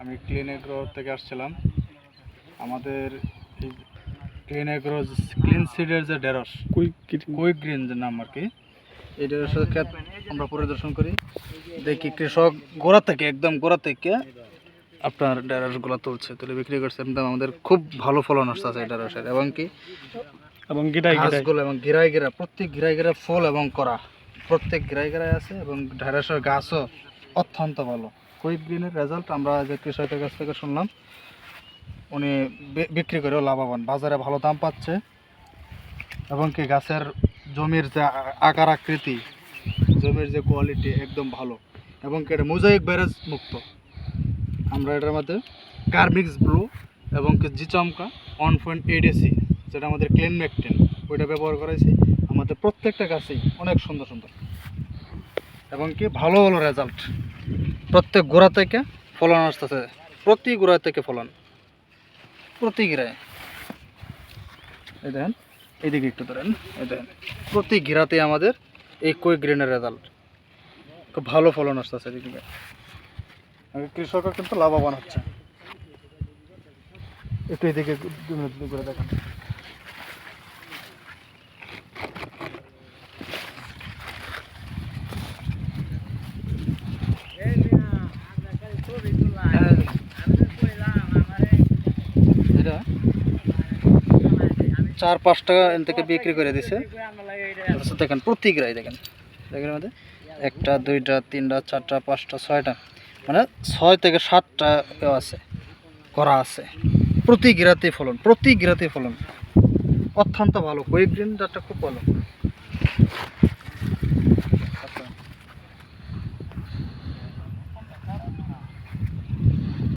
আমি clean agro থেকে আসছিলাম। আমাদের এই ক্লিন এগ্রো ক্লিন সিডের যে ঢেঁড়স কুইক গ্রিন কুইক গ্রিন যে নাম আর কি এই ঢেঁড়সের ক্ষেত আমরা পরিদর্শন করি। দেখি কৃষক গোড়া থেকে একদম গোড়া থেকে আপনার ঢেঁড়সগুলো তুলছে তুলে বিক্রি করছে। একদম আমাদের খুব ভালো ফলন আসছে এই ঢেঁড়সের। এবং কি? এবং গিরাই গাছগুলো এবং গিরায় গিরা প্রত্যেক গিরাই গিরা ফুল এবং করা। প্রত্যেক গিরাই গিরায় আছে এবং ঢেঁড়সের গাছও অত্যন্ত ভালো। কুইক গ্রিনের রেজাল্ট আমরা যে কৃষকের কাছ থেকে শুনলাম, উনি বিক্রি করেও লাভবান। বাজারে ভালো দাম পাচ্ছে এবং কি গাছের জমির যে আকার আকৃতি, জমির যে কোয়ালিটি একদম ভালো এবং কি এটা মোজাইক ব্যারেজ মুক্ত। আমরা এটার মধ্যে কার্মিক্স ব্লু এবং কি জিচমকা ওয়ান পয়েন্ট এইট এসি যেটা আমাদের ক্লিন ম্যাকটেন ওইটা ব্যবহার করেছি আমাদের প্রত্যেকটা গাছেই অনেক সুন্দর সুন্দর। এবং কি ভালো ভালো রেজাল্ট প্রত্যেক গোড়া থেকে ফলন আসতেছে। প্রতি গোড়া থেকে ফলন। প্রতি গিরায়। এই দেখেন, এইদিকে একটু ধরেন, এই দেখেন। প্রতি গিরাতে আমাদের এই কই গ্রেনের রেজাল্ট খুব ভালো ফলন আসতেছে এদিকে। আর কৃষকও কিন্তু লাভবান হচ্ছে। একটু এদিকে করে দেখান। চার, পাঁচ টাকা এন থেকে বিক্রি করে দিছে। অথচ দেখেন, প্রতি গ্রাই দেখেন। দেখেন মধ্যে একটা, দুইটা, তিনটা, চারটা, পাঁচটা, ছয়টা মানে ছয় থেকে সাতটা আছে, করা আছে। প্রতি গিরাতে ফলন, প্রতি গিরাতে ফলন। অত্যন্ত ভালো কয়েক দিন খুব ভালো।